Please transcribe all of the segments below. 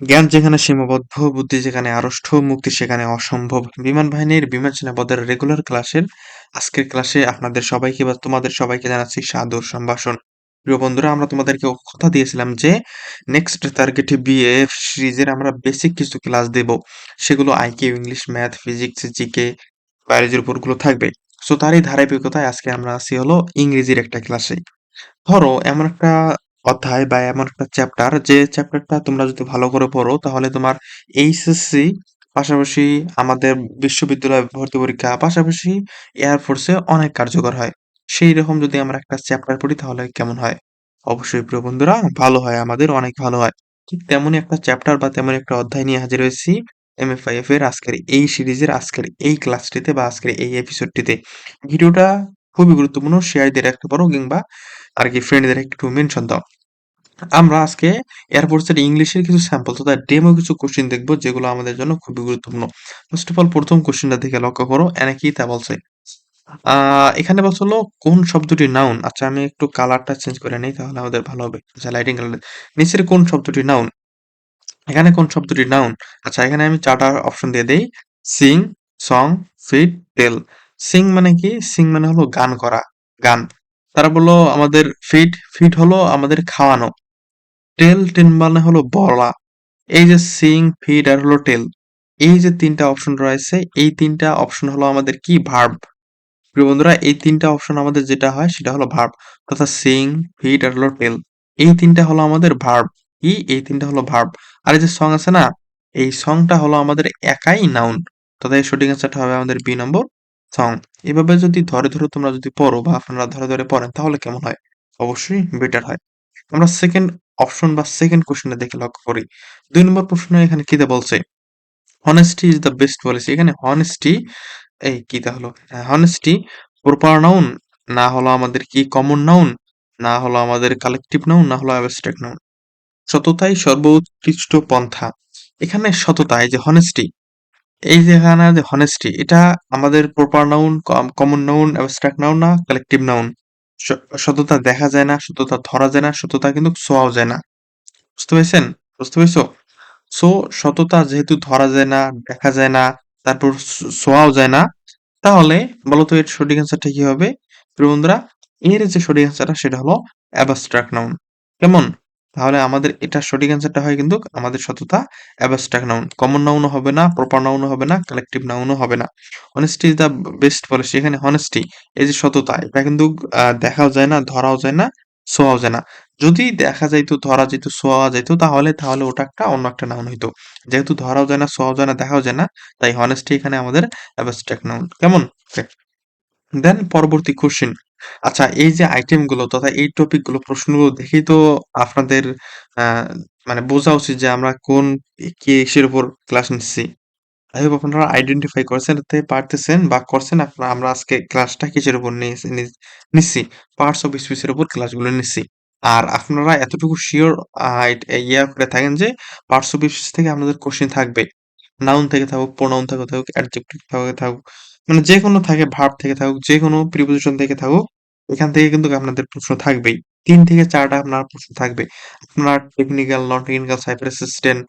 জ্ঞান যেখানে সীমাবদ্ধ, বুদ্ধি যেখানে আড়ষ্ট, মুক্তি সেখানে অসম্ভব। বিমান বাহিনীর বিমান সেনাপদের রেগুলার ক্লাসের আজকের ক্লাসে আপনাদের সবাইকে বা তোমাদের সবাইকে জানাচ্ছি সাদর সম্ভাষণ। প্রিয় বন্ধুরা আমরা তোমাদেরকে কথা দিয়েছিলাম যে নেক্সট টার্গেটে বিএফ সিরিজের আমরা বেসিক কিছু ক্লাস দেব সেগুলো IQ English math physics GK বায়োলজির উপরগুলো থাকবে সো তারই ধারাবাহিকতায় আজকে আমরা আসি হলো ইংরেজির একটা ক্লাসে ধরো এমন একটা অধ্যায় বা এমন একটা চ্যাপ্টার যে চ্যাপ্টারটা তোমরা যদি ভালো করে পড়ো, তাহলে তোমার এইচএসসি পাশাপাশি আমাদের বিশ্ববিদ্যালয় ভর্তি পরীক্ষা, পাশাপাশি এয়ারফোর্সে অনেক কার্যকর হয়। সেই রকম যদি আমরা একটা চ্যাপ্টার পড়ি, তাহলে কেমন হয়? অবশ্যই প্রিয় বন্ধুরা, ভালো হয়, আমাদের অনেক ভালো হয়। ঠিক তেমনই একটা চ্যাপ্টার বা তেমন একটা অধ্যায় নিয়ে হাজির হয়েছি এমএফআইএফ এর আজকের এই সিরিজের, আজকের এই ক্লাসটিতে বা আজকের এই এপিসোডটিতে ভিডিওটা খুবই গুরুত্বপূর্ণ শেয়ার দিয়ে রাখতে পারো কিংবা আর কি ফ্রেন্ডদের একটু মেনশন দাও। আমরা আজকে এয়ারফোর্সের ইংলিশের কিছু স্যাম্পল তথা ডেমো কিছু কোশ্চেন দেখব, যেগুলো আমাদের জন্য খুবই গুরুত্বপূর্ণ। ফার্স্ট অফ অল প্রথম কোশ্চেনটা দেখে লক্ষ্য করো, এনে কি তা বলছে? এখানে বলছে হলো, কোন শব্দটি নাউন আচ্ছা আমি একটু কালারটা চেঞ্জ করে নেই, তাহলে আমাদের ভালো হবে। আচ্ছা লাইটিং কালার নিচের কোন শব্দটি নাউন এখানে কোন শব্দটি নাউন আচ্ছা এখানে আমি চারটা অপশন দিয়ে দেই। Sing song fit tell sing মানে কি? সিং মানে হলো গান করা, গান। তারা বলল, আমাদের ফিট ফিট হলো আমাদের খাওয়ানো। টেল টেন মানে হলো বলা। এই যে সিং ফিড আর হলো টেল। এই যে তিনটা অপশন রয়েছে, এই তিনটা অপশন হলো আমাদের কি? ভার্ব। প্রিয় বন্ধুরা, এই তিনটা অপশন আমাদের যেটা হয় সেটা হলো ভার্ব তথা সিং ফিড আর হলো টেল। এই তিনটা হলো আমাদের ভার্ব। কি? এই তিনটা হলো ভার্ব। আর এই যে সং আছে না, এই সংটা হলো আমাদের একাই নাউন। তথা এই সঠিক অ্যান্সারটা হবে আমাদের বি নম্বর সং। এভাবে যদি ধরে ধরে তোমরা যদি পড়ো বা আপনারা ধরে ধরে পড়েন তাহলে কেমন হয়? অবশ্যই বেটার হয়। আমরা সেকেন্ড অপশন বা সেকেন্ড কোশ্চেনে দেখে লক্ষ্য করি। দুই নম্বর প্রশ্ন এখানে কিতে বলছে? Honesty is the best policy এখানে হনেস্টি এই কি হলো? হনেস্টি প্রপার নাউন না হলো আমাদের কি কমন নাউন না হলো আমাদের কালেকটিভ নাউন না হলো অ্যাবস্ট্রাক্ট নাউন সততাই সর্বোৎকৃষ্ট পন্থা। এখানে সততা, এই যে হনেস্টি এই যে এখানে যে হনেস্টি এটা আমাদের proper noun common noun abstract noun না কালেকটিভ নাউন সততা দেখা যায় না, সততা ধরা যায় না, সততা কিন্তু ছোঁয়াও যায় না। বুঝতে পেরেছেন? বুঝতে পেরেছ? সো সততা যেহেতু ধরা যায় না, দেখা যায় না, তারপর ছোঁয়াও যায় না, তাহলে বলতো এর সঠিক অ্যান্সারটা কি হবে? বন্ধুরা, এর যে সঠিক অ্যান্সারটা সেটা হলো অ্যাবস্ট্রাক্ট নাউন কেমন? তাহলে আমাদের এটা সঠিক অ্যান্সারটা হয় কিন্তু আমাদের সততা অ্যাবস্ট্রাক্ট নাউন কমন নাউনও হবে না প্রপার নাউনও হবে না কালেকটিভ নাউনও হবে না। Honesty is the best policy এখানে হনেস্টি এই যে সততা, এটা কিন্তু দেখাও যায় না, ধরাও যায় না ছোঁয়াও যায় না। যদি দেখা যাইতো, ধরা যেত ছোঁয়া যেত তাহলে তাহলে ওটা একটা অন্য একটা নাউন হইতো। যেহেতু ধরাও যায় না ছোঁয়াও যায় না, দেখাও যায় না, তাই হনেস্টি এখানে আমাদের অ্যাবস্ট্রাক্ট নাউন কেমন? দেন পরবর্তী কোশ্চেন আচ্ছা এই যে আইটেমগুলো তথা এই টপিকগুলো প্রশ্নগুলো দেখেই তো আপনাদের মানে বোঝা উচিত যে আমরা কোন কিসের উপর ক্লাস নিচ্ছি। আই হোপ আপনারা আইডেন্টিফাই করছেন পারতেছেন বা করছেন আপনারা, আমরা আজকে ক্লাসটা কিসের উপর নিচ্ছি? পার্টস অফ স্পিচের উপর ক্লাসগুলো নিচ্ছি। আর আপনারা এতটুকু শিওর ইয়া করে থাকেন যে পার্টস অফ স্পিচ থেকে আপনাদের কোশ্চেন থাকবে। নাউন থেকে থাকুক প্রোনাউন থেকে থাকুক অ্যাডজেক্টিভ থেকে থাকুক মানে যে কোনো থাকে ভার্ব থেকে থাকুক যে কোনো প্রিপোজিশন থেকে থাকুক, এখান থেকে কিন্তু আপনাদের প্রশ্ন থাকবেই। তিন থেকে চারটা আপনার প্রশ্ন থাকবে। আপনার technical non technical cyber assistant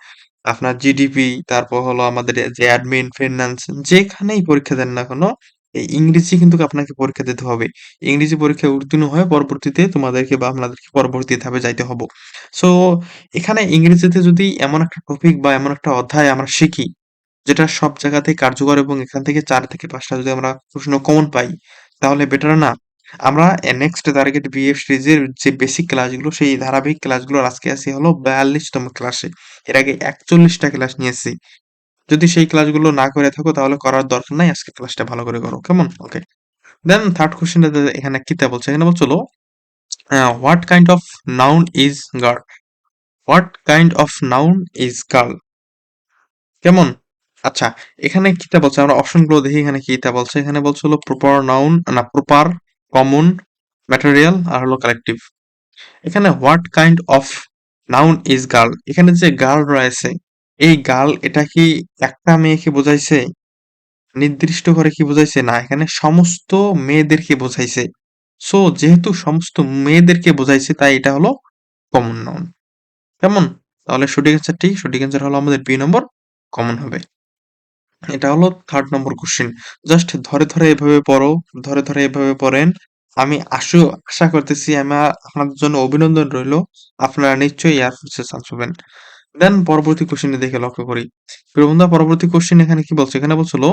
আপনার জিডিপি তারপর হলো আমাদের যে অ্যাডমিন ফিনান্স যেখানেই পরীক্ষা দেন না কোনো, এই ইংরেজি কিন্তু আপনাকে পরীক্ষা দিতে হবে। ইংরেজি পরীক্ষায় উত্তীর্ণ হয়ে পরবর্তীতে তোমাদেরকে বা আপনাদেরকে পরবর্তী ধাপে যাইতে হবে। সো এখানে ইংরেজিতে যদি এমন একটা টপিক বা এমন একটা অধ্যায় আমরা শিখি যেটা সব জায়গাতেই কার্যকর এবং এখান থেকে চার থেকে পাঁচটা যদি আমরা প্রশ্ন কমন পাই, তাহলে বেটার না? আমরা নেক্সট টার্গেট বিএফ সিরিজের যে বেসিক ক্লাসগুলো সেই ধারাবাহিক ক্লাসগুলোর আজকে আসি হলো বিয়াল্লিশতম ক্লাসে এর আগে একচল্লিশটা ক্লাস নিয়েছি যদি সেই ক্লাসগুলো না করে থাকো, তাহলে করার দরকার নাই, আজকে ক্লাসটা ভালো করে করো, কেমন? ওকে দেন থার্ড কোশ্চেনটা এখানে কিতা বলছে? এখানে বলছিল what kind of noun is girl what kind of noun is girl কেমন? আচ্ছা এখানে কিটা বলছে? আমরা অপশনগুলো দেখি এখানে কিতা বলছে। এখানে বলছে হলো প্রপার নাউন না প্রপার কমন ম্যাটেরিয়াল আর হলো কালেকটিভ এখানে what kind of noun is girl এখানে যে গার্ল রয়েছে, এই গার্ল এটা কি একটা মেয়েকে বোঝাইছে? নির্দিষ্ট করে কি বোঝাইছে? না, এখানে সমস্ত মেয়েদেরকে বোঝাইছে। সো যেহেতু সমস্ত মেয়েদেরকে বোঝাইছে, তাই এটা হলো কমন নাউন কেমন? তাহলে সঠিক অ্যান্সারটি সঠিক অ্যান্সার হলো আমাদের বি নম্বর কমন হবে। এটা হলো থার্ড নম্বর কোশ্চেন জাস্ট ধরে ধরে এভাবে পড়ো, ধরে ধরে এভাবে পড়েন। আমি আশু, আশা করতেছি আমি আপনাদের জন্য অভিনন্দন রইল। আপনারা নিশ্চয়ই এয়ারফোর্সে চান্স পাবেন। দেন পরবর্তী কোশ্চেনে দেখে লক্ষ্য করি। বন্ধুরা, পরবর্তী কোশ্চেন এখানে কি বলছে? এখানে বলছিল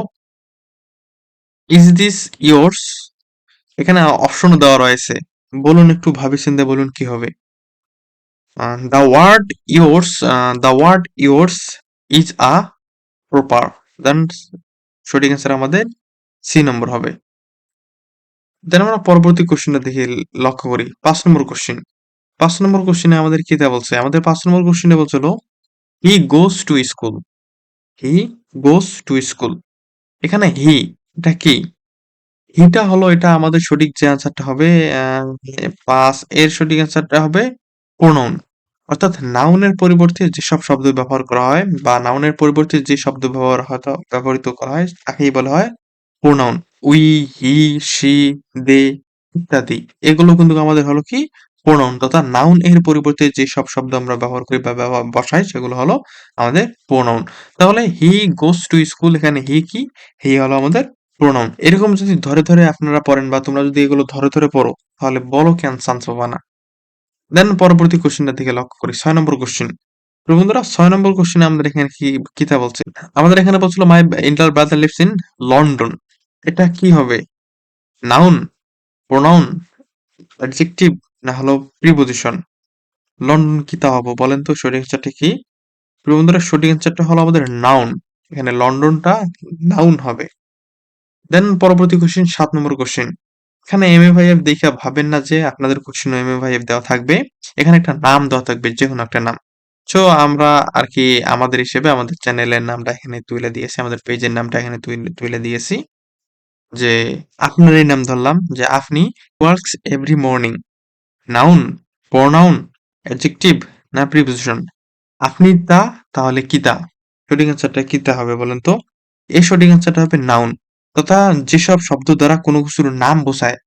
ইজ দিস ইয়োর্স এখানে অপশন দেওয়া রয়েছে। বলুন একটু ভাবি চিন্তে বলুন কি হবে। The word yours the word yours is a proper then সঠিক অ্যান্সার আমাদের সি নম্বর হবে। দেন আমরা পরবর্তী কোশ্চেনটা দেখে, লক্ষ্য করি। পাঁচ নম্বর কোশ্চেন পাঁচ নম্বর কোশ্চেনে আমাদের কি দেওয়া বলছে? আমাদের পাঁচ নম্বর কোশ্চেনে বলছিল he goes to school he goes to school এখানে হি এটা কি? হিটা হলো এটা আমাদের সঠিক যে অ্যান্সারটা হবে পাঁচ, এর সঠিক অ্যান্সারটা হবে প্রোনাউন অর্থাৎ নাউনের পরিবর্তে যেসব শব্দ ব্যবহার করা হয় বা নাউনের পরিবর্তে যে শব্দ ব্যবহার ব্যবহৃত করা হয়, তাকেই বলা হয় pronoun we he she they ইত্যাদি। এগুলো কিন্তু আমাদের হলো কি প্রোনাউন তথা নাউন এর পরিবর্তে যে সব শব্দ আমরা ব্যবহার করি বা বসাই, সেগুলো হলো আমাদের প্রোনাউন তাহলে হি গোস টু স্কুল এখানে হি কি? হি হলো আমাদের প্রোনাউন এরকম যদি ধরে ধরে আপনারা পড়েন বা তোমরা যদি এগুলো ধরে ধরে পড়ো, তাহলে বলো কেন চান্স পাবা না। দেন পরবর্তী কোশ্চেনটা দিকে লক্ষ্য করি। ছয় নম্বর কোশ্চেন বন্ধুরা, ছয় নম্বর কোশ্চেনে আমাদের এখানে কি কিতা বলছে? আমাদের এখানে বলছিল my inter brother lives in London এটা কি হবে? নাউন প্রোনাউন অ্যাডজেক্টিভ না হলো প্রিপোজিশন লন্ডন কিতা হব বলেন তো, সঠিক অ্যান্সারটা কি? বন্ধুরা, সঠিক অ্যান্সারটা হলো আমাদের নাউন এখানে লন্ডনটা নাউন হবে। দেন পরবর্তী কোশ্চেন সাত নম্বর কোশ্চেন এখানে এম এ ভাই এফ দেখে ভাবেন না যে আপনাদের কোশ্চেন এফ দেওয়া থাকবে। এখানে একটা নাম দেওয়া থাকবে, যে কোনো একটা নাম। সো আমরা আর কি আমাদের হিসেবে আমাদের চ্যানেলের নামটা এখানে তুলে দিয়েছি, আমাদের পেজের নামটা এখানে তুলে দিয়েছি। যে আপনার এই নাম ধরলাম, যে আপনি works every morning noun pronoun adjective না প্রিপোজিশন আপনি তা, তাহলে কি কিতা সঠিক অ্যান্সারটা কিতা হবে বলেন তো? এই সঠিক অ্যান্সারটা হবে নাউন তথা যেসব শব্দ দ্বারা কোনো কিছুর নাম বোঝায়,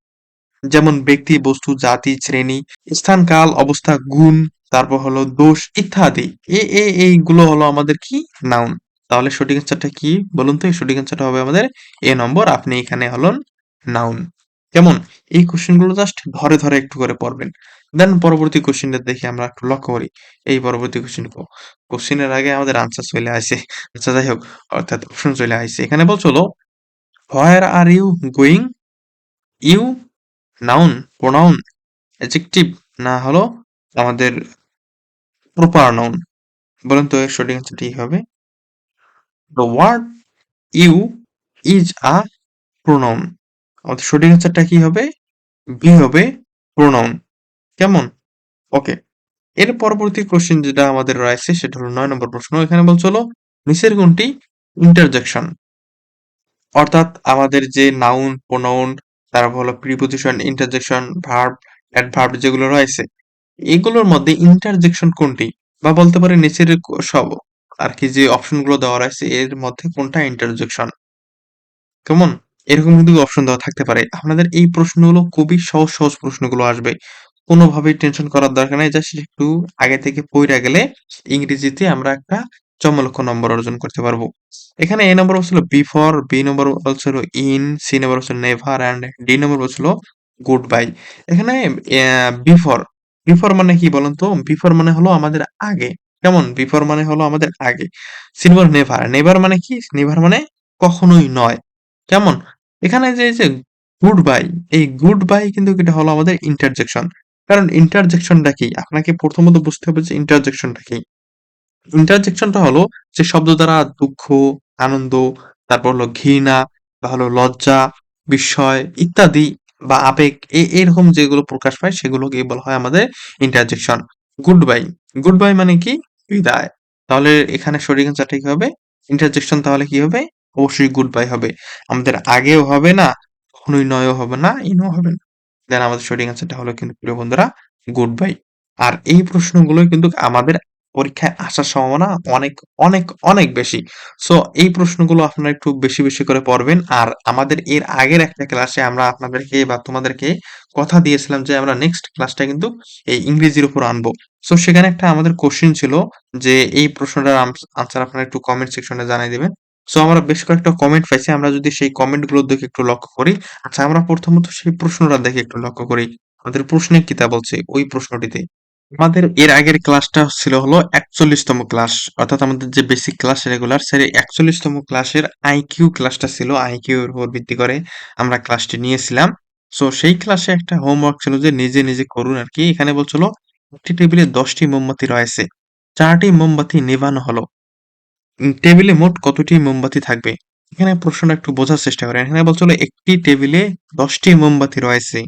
যেমন ব্যক্তি, বস্তু, জাতি, শ্রেণি, স্থান, কাল, অবস্থা, গুণ, তারপর হলো দোষ ইত্যাদি। এ এইগুলো হলো আমাদের কি? নাউন তাহলে সঠিক অ্যান্সারটা কি বলুন তো? সঠিক অ্যান্সারটা হবে আমাদের এ নম্বর আপনি এখানে হলেন নাউন কেমন এই কোশ্চেনগুলো জাস্ট ধরে ধরে একটু করে পড়বেন। দেন পরবর্তী কোশ্চেনটা দেখে আমরা একটু লক্ষ্য করি। এই পরবর্তী কোশ্চেন কোশ্চেনের আগে আমাদের আনসার চলে আসে। আচ্ছা যাই হোক, অর্থাৎ অপশন চলে আসছে এখানে বলছিল where are you going you noun pronoun adjective না হলো আমাদের প্রপার নাউন বলেন তো, এর সঠিক অ্যান্সারটি হবে? The word you is a pronoun আমাদের সঠিক অ্যান্সারটা কি হবে? বি হবে প্রোনাউন কেমন? ওকে এর পরবর্তী কোশ্চেন যেটা আমাদের রয়েছে, সেটা হলো নয় নম্বর প্রশ্ন। এখানে বলছিল নিচের কোনটি? ইন্টারজেকশন অর্থাৎ আমাদের যে নাউন প্রোনাউন তারপর হলো প্রিপোজিশন ইন্টারজেকশন ভার্ব অ্যাডভার্ব যেগুলো রয়েছে, এগুলোর মধ্যে ইন্টারজেকশন কোনটি? বা বলতে পারে নিচের সব, আর কি যে অপশনগুলো দেওয়া রয়েছে, এর মধ্যে কোনটা ইন্টারজেকশন কেমন? এরকম কিন্তু অপশন দেওয়া থাকতে পারে। আপনাদের এই প্রশ্নগুলো খুবই সহজ সহজ প্রশ্নগুলো আসবে। কোনোভাবেই টেনশন করার দরকার নেই জাস্ট একটু আগে থেকে পইরা গেলে ইংরেজিতে আমরা একটা চমলক্ষ নম্বর অর্জন করতে পারব। এখানে এ নম্বর বলছিল বিফর বি নম্বর বলছিল ইন সি নম্বর বলছিল নেভার অ্যান্ড ডি নম্বর বলছিল গুড বাই এখানে বিফর বিফর মানে কি বলেন তো? বিফর মানে হলো আমাদের আগে। কেমন? বিফর মানে হলো আমাদের আগে। সি নম্বর নেভার নেভার মানে কি? নেভার মানে কখনোই নয়। কেমন? এখানে যে যে গুড বাই এই গুড বাই কিন্তু এটা হলো আমাদের ইন্টারজেকশন কারণ ইন্টারজেকশনটা কি? আপনাকে প্রথমত বুঝতে হবে যে ইন্টারজেকশনটা কি। ইন্টারজেকশনটা হলো যে শব্দ দ্বারা দুঃখ, আনন্দ, তারপর হলো ঘৃণা, বা হলো লজ্জা, বিস্ময় ইত্যাদি বা আবেগ এরকম যেগুলো প্রকাশ পায় সেগুলোকে বলা হয় আমাদের interjection good bye good bye মানে কি? বিদায়। তাহলে এখানে সঠিক অ্যান্সারটা কি হবে? ইন্টারজেকশন তাহলে কি হবে? অবশ্যই গুড বাই হবে। আমাদের আগেও হবে না, কখনোই নয়ও হবে না, ইনও হবে না। দেন আমাদের সঠিক অ্যান্সারটা হলো কিন্তু প্রিয় বন্ধুরা গুড বাই আর এই প্রশ্নগুলোই কিন্তু আমাদের পরীক্ষায় আসার সম্ভাবনা অনেক, অনেক, অনেক বেশি। সো এই প্রশ্নগুলো আপনারা একটু বেশি, বেশি করে পড়বেন। আর আমাদের এর আগের একটা ক্লাসে আমরা আপনাদেরকে বা তোমাদেরকে কথা দিয়েছিলাম যে আমরা নেক্সট ক্লাসটা কিন্তু এই ইংরেজির উপর আনব। সো সেখানে একটা আমাদের কোশ্চিন ছিল যে এই প্রশ্নটার আনসার আপনারা একটু কমেন্ট সেকশনে জানায় দিবেন। সো আমরা বেশ কয়েকটা কমেন্ট পাইছি। আমরা যদি সেই কমেন্টগুলোর দিকে একটু লক্ষ্য করি। আচ্ছা আমরা প্রথমত সেই প্রশ্নটা দেখে একটু লক্ষ্য করি। আমাদের প্রশ্নে কি তা বলছে ওই প্রশ্নটিতে। আমাদের এর আগের ক্লাসটা ছিল হলো একচল্লিশতম ক্লাস। অর্থাৎ আমাদের যে বেসিক ক্লাস রেগুলার সেই ৪১ তম ক্লাসের আইকিউ ক্লাসটা ছিল। আইকিউ এর উপর ভিত্তি করে আমরা ক্লাসটি নিয়েছিলাম। সো সেই ক্লাসে একটা হোমওয়ার্ক ছিল যে নিজে, নিজে করুন আর কি এখানে বলছিল একটি টেবিলে ১০ টি মোমবাতি রয়েছে। চারটি মোমবাতি নেভানো হলো। টেবিলে মোট কতটি মোমবাতি থাকবে? এখানে প্রশ্নটা একটু বোঝার চেষ্টা করেন। এখানে বলছিল একটি টেবিলে দশটি মোমবাতি রয়েছে।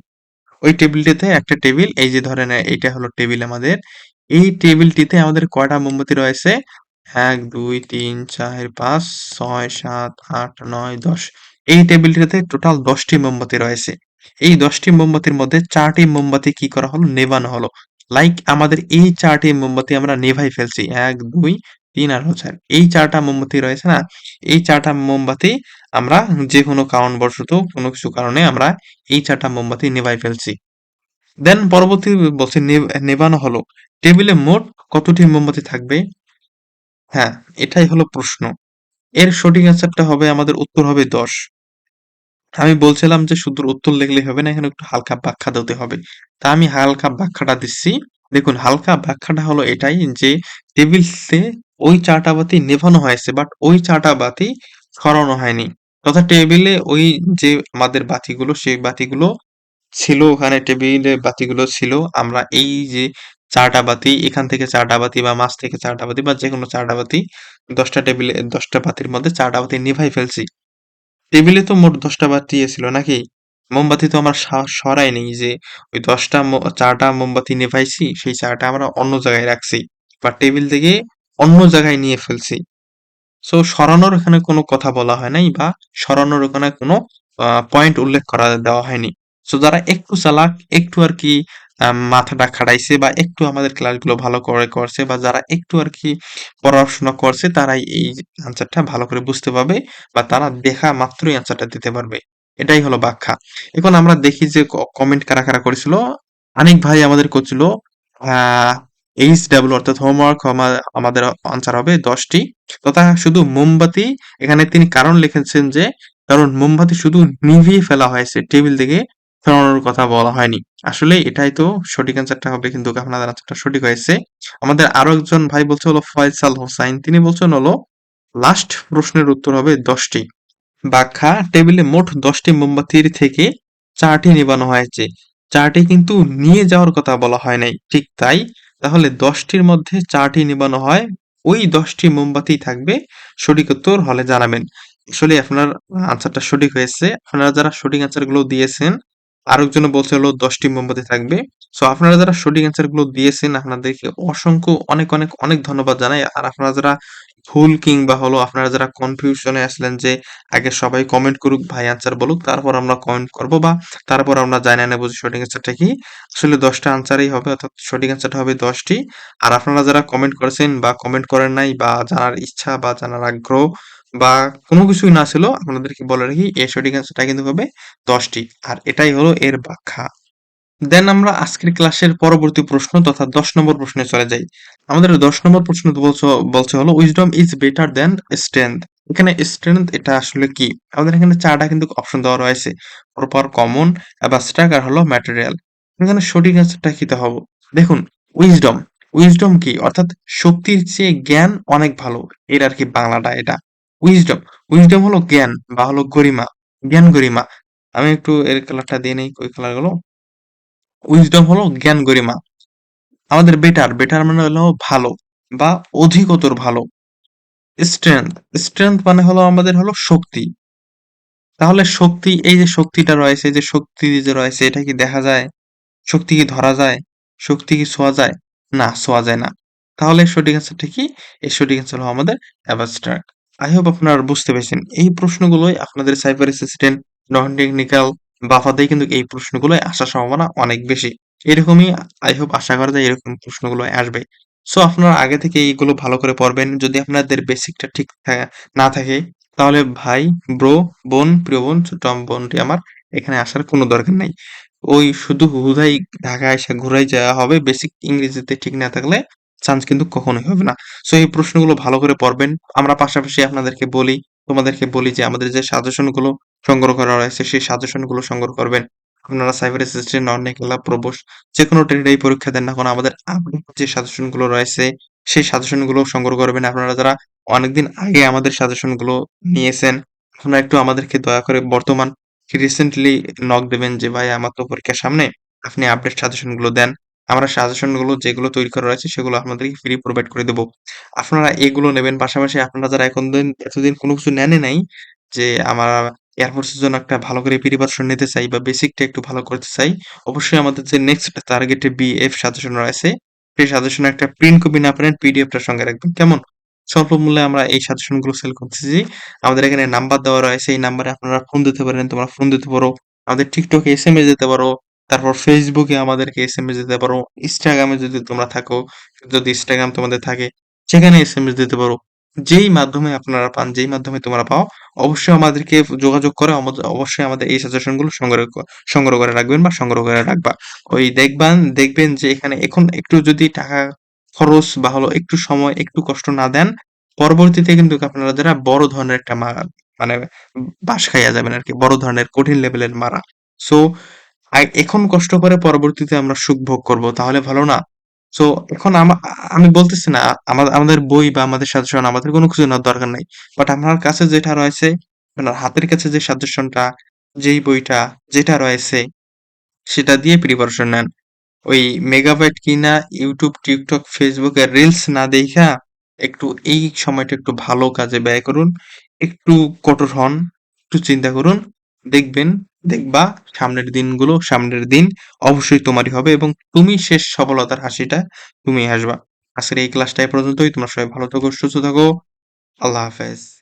ওই টেবিলটিতে একটা টেবিল এই যে ধরেন এইটা হলো টেবিল আমাদের। এই টেবিলটিতে আমাদের কয়টা মোমবাতি রয়েছে? ১, ২, ৩, ৪, ৫, ৬, ৭, ৮, ৯, ১০ এই টেবিলটিতে টোটাল দশটি মোমবাতি রয়েছে। এই দশটি মোমবাতির মধ্যে চারটি মোমবাতি কি করা হলো? নেভানো হলো। লাইক আমাদের এই চারটি মোমবাতি আমরা নেভাই ফেলছি। ১, ২, ৩ আর ৪ এই চারটা মোমবাতি রয়েছে না? এই চারটা মোমবাতি আমরা যেকোনো কারণবশত কোনো কিছু কারণে আমরা এই ৪ টা মোমবাতি নেভাই ফেলছি। দেন পরবর্তী বলছে নেভানো হলো। টেবিলে মোট কতটি মোমবাতি থাকবে? হ্যাঁ, এটাই হলো প্রশ্ন। এর সঠিক অ্যান্সারটা হবে আমাদের উত্তর হবে ১০ আমি বলছিলাম যে শুধু উত্তর লিখলেই হবে না, এখানে একটু হালকা ব্যাখ্যা দিতে হবে। তা আমি হালকা ব্যাখ্যাটা দিচ্ছি। দেখুন হালকা ব্যাখ্যাটা হলো এটাই যে টেবিলতে ওই চাটা বাতি নেভানো হয়েছে বাট ওই চাটা বাতি সরানো হয়নি। অর্থাৎ টেবিলে ওই যে আমাদের বাতিগুলো, সেই বাতিগুলো ছিল, ওখানে টেবিলে বাতিগুলো ছিল। আমরা এই যে চারটা বাতি, এখান থেকে চারটা বাতি বা মাঝ থেকে চারটা বাতি বা যেকোনো ৪ টা বাতি ১০ টা টেবিলে, দশটা বাতির মধ্যে ৪ টা বাতি নিভাই ফেলছি। টেবিলে তো মোট ১০ টা বাতি ছিল নাকি? মোমবাতি তো আমরা সা সরাইনি যে ওই ১০ টা মো ৪ মোমবাতি নিভাইছি, সেই ৪ টা আমরা অন্য জায়গায় রাখছি। বা টেবিল থেকে অন্য জায়গায় নিয়ে ফেলছি। সো সরানোর এখানে কোনো কথা বলা হয় নাই বা সরানোর ওখানে কোনো পয়েন্ট উল্লেখ করা দেওয়া হয়নি। সো যারা একটু চালাক, একটু আর কি মাথাটা খাটাইছে বা একটু আমাদের ক্লাসগুলো ভালো করে করছে বা যারা একটু আর কি পড়াশোনা করছে তারাই এই আনসারটা ভালো করে বুঝতে পারবে বা তারা দেখা মাত্রই আনসারটা দিতে পারবে। এটাই হলো ব্যাখ্যা। এখন আমরা দেখি যে কমেন্ট কারা, কারা করেছিল। অনেক ভাই আমাদের করছিল আ এইচডব্লিউ অর্থাৎ হোমওয়ার্ক আমা আমাদের আনসার হবে দশটি তথা শুধু মোমবাতি, এখানে তিনি কারণ লিখেছেন যে, কারণ মোমবাতি শুধু নিভিয়ে ফেলা হয়েছে। টেবিল থেকে সরানোর কথা বলা হয়নি। আসলে এটাই তো সঠিক অ্যান্সারটা হবে, কিন্তু আপনাদের আনসারটা সঠিক হয়েছে। আমাদের আরও একজন ভাই বলছে হলো ফয়সাল হোসাইন। তিনি বলছেন হলো লাস্ট প্রশ্নের উত্তর হবে ১০ টি। ব্যাখ্যা, টেবিলে মোট দশটি মোমবাতির থেকে ৪ টি নিভানো হয়েছে। ৪ টি কিন্তু নিয়ে যাওয়ার কথা বলা হয় নাই। ঠিক তাই তাহলে দশটির মধ্যে চারটি নিবানো হয়। ওই দশটি মোমবাতি থাকবে। সঠিক উত্তর হলে জানাবেন। আসলে আপনার আনসারটা সঠিক হয়েছে। আপনারা যারা সঠিক আনসারগুলো দিয়েছেন, আরেকজন বলছে হলো দশটি মোমবাতি থাকবে। সো আপনারা যারা সঠিক অ্যান্সারগুলো দিয়েছেন আপনাদেরকে অসংখ্য অনেক, অনেক, অনেক ধন্যবাদ জানাই। আর আপনারা যারা ভুল কিংবা হলো আপনারা যারা কনফিউশন আসলেন যে আগে সবাই কমেন্ট করুক, ভাই আনসার বলুক, তারপর আমরা কমেন্ট করব বা তারপর আমরা জাইনা নেব যে সঠিক অ্যান্সারটা কি। আসলে ১০ টা আনসারই হবে অর্থাৎ সঠিক অ্যান্সারটা হবে দশটি আর আপনারা যারা কমেন্ট করেছেন বা কমেন্ট করেন নাই বা জানার ইচ্ছা বা জানার আগ্রহ বা কোনো কিছুই না ছিল আপনাদেরকে বলে রাখি এর সঠিক অ্যান্সারটা কিন্তু হবে দশটি আর এটাই হলো এর ব্যাখ্যা। দেন আমরা আজকের ক্লাসের পরবর্তী প্রশ্ন তথা ১০ নম্বর প্রশ্নে চলে যাই। আমাদের ১০ নম্বর প্রশ্ন বলছ হলো wisdom is better than strength. এখানে স্ট্রেংথ এটা আসলে কি? আমাদের এখানে ৪ টা কিন্তু অপশন দেওয়া রয়েছে। প্রপার, কমন, অ্যাবস্ট্রাক্ট আর হলো ম্যাটেরিয়াল। এখানে সঠিক অ্যান্সারটা কিতে হবে? দেখুন উইজডম, উইজডম কি? অর্থাৎ শক্তির চেয়ে জ্ঞান অনেক ভালো। এর আর কি বাংলাটা এটা। উইজডম, উইজডম হলো জ্ঞান বা হলো গরিমা, জ্ঞান গরিমা। আমি একটু এর কালারটা দিয়ে নেই ওই কালারগুলো। উইজডম হলো জ্ঞান গরিমা। আমাদের বেটার, বেটার মানে হলো ভালো বা অধিকতর ভালো। স্ট্রেংথ, স্ট্রেংথ মানে হলো আমাদের হলো শক্তি। তাহলে শক্তি এই যে শক্তিটা রয়েছে, যে শক্তি যে রয়েছে এটা কি দেখা যায়? শক্তি কি ধরা যায়? শক্তি কি ছোঁয়া যায়? না, ছোঁয়া যায় না। তাহলে সঠিক অ্যান্সারটা কি? এই সঠিক অ্যান্সার হলো আমাদের অ্যাবস্ট্রাক্ট। আই হোপ আপনারা বুঝতে পেরেছেন। এই প্রশ্নগুলোই আপনাদের সাইবার অ্যাসিস্ট্যান্ট, নন টেকনিক্যাল, বাফাতেই কিন্তু এই প্রশ্নগুলোই আসার সম্ভাবনা অনেক বেশি। এরকমই আই হোপ আশা করা যায় এরকম প্রশ্নগুলো আসবে। সো আপনারা আগে থেকে এইগুলো ভালো করে পড়বেন। যদি আপনাদের বেসিকটা ঠিক না থাকে তাহলে ভাই, ব্রো, বোন, প্রিয় বোন, ছোট্ট বোনটি আমার এখানে আসার কোনো দরকার নাই। ওই শুধু হুদাই ঢাকায় এসে ঘুরাই যাওয়া হবে। বেসিক ইংরেজিতে ঠিক না থাকলে চান্স কিন্তু কখনোই হবে না। সো এই প্রশ্নগুলো ভালো করে পড়বেন। আমরা পাশাপাশি আপনাদেরকে বলি, তোমাদেরকে বলি যে আমাদের যে সাজেশনগুলো সংগ্রহ করা হয়েছে সেই সাজেশনগুলো সংগ্রহ করবেন। আপনারা সাইবার অ্যাসিস্ট্যান্ট, নন-টেকনিক্যাল, প্রবোস যেকোনো ট্রেডেই পরীক্ষা দেন না কেন আমাদের আপডেট যে সাজেশনগুলো রয়েছে সেই সাজেশনগুলো সংগ্রহ করবেন। আপনারা যারা অনেকদিন আগে আমাদের সাজেশনগুলো নিয়েছেন, আপনারা একটু আমাদেরকে দয়া করে বর্তমান রিসেন্টলি নক দেবেন যে ভাই আমার তো পরীক্ষার সামনে। আপনি আপডেট সাজেশনগুলো দেন। আমরা সাজেশনগুলো যেগুলো তৈরি করা রয়েছে সেগুলো আপনাদেরকে ফ্রি প্রোভাইড করে দেব। আপনারা এগুলো নেবেন। পাশাপাশি আপনারা যারা এখন দিন এতদিন কোনো কিছু নেনই নাই যে আমার এয়ারফোর্সের জন্য একটা ভালো করে প্রিপারেশন নিতে চাই বা বেসিকটা একটু ভালো করতে চাই। অবশ্যই আমাদের যে নেক্সট টার্গেটে বিএফ সাজেশন রয়েছে, সেই সাজেশনের একটা প্রিন্ট কপি না পারেন পিডিএফটা সঙ্গে রাখবেন। কেমন? স্বল্প মূল্যে আমরা এই সাজেশনগুলো সেল করতেছি। আমাদের এখানে নাম্বার দেওয়া রয়েছে। এই নাম্বারে আপনারা ফোন দিতে পারেন। তোমরা ফোন দিতে পারো। আমাদের টিকটকে এস এম এসএমএস দিতে পারো। তারপর ফেসবুকে আমাদেরকে এস এম এসএমএস দিতে পারো। ইনস্টাগ্রামে যদি তোমরা থাকো, যদি ইনস্টাগ্রাম তোমাদের থাকে, সেখানে এসএমএস দিতে পারো। যেই মাধ্যমে আপনারা পান, যেই মাধ্যমে তোমরা পাও, অবশ্যই আমাদেরকে যোগাযোগ করে অবশ্যই আমাদের এই সাজেশনগুলো সংগ্রহ ক সংগ্রহ করে রাখবেন বা সংগ্রহ করে রাখবা। ওই দেখবেন দেখবেন যে এখানে এখন একটু যদি টাকা খরচ বা হলো একটু সময়, একটু কষ্ট না দেন, পরবর্তীতে কিন্তু আপনারা যারা বড় ধরনের একটা মানে বাস খাইয়া যাবেন আর কি বড় ধরনের কঠিন লেভেলের মারা। সো এখন কষ্ট করে পরবর্তীতে আমরা সুখ ভোগ করব তাহলে ভালো না? সো এখন আমা বলতেছি না আমা আমাদের বই বা আমাদের সাজেশন আমাদের কোনো কিছু নেওয়ার দরকার নাই। বাট আপনার কাছে যেটা রয়েছে, আপনার হাতের কাছে যে সাজেশনটা, যেই বইটা, যেটা রয়েছে সেটা দিয়ে প্রিপারেশন নেন। ওই মেগাবাইট কিনা ইউটিউব টিকটক এর রিলস না দেখা একটু এই সময়টা একটু ভালো কাজে ব্যয় করুন। একটু কঠোর হন, একটু চিন্তা করুন। দেখবেন, দেখবা সামনের দিনগুলো, সামনের দিন অবশ্যই তোমারই হবে এবং তুমি শেষ সফলতার হাসিটা তুমি হাসবা। আজকের এই ক্লাসটা এ পর্যন্তই। তোমার সবাই ভালো থাকো, সুস্থ থাকো। আল্লাহ হাফেজ।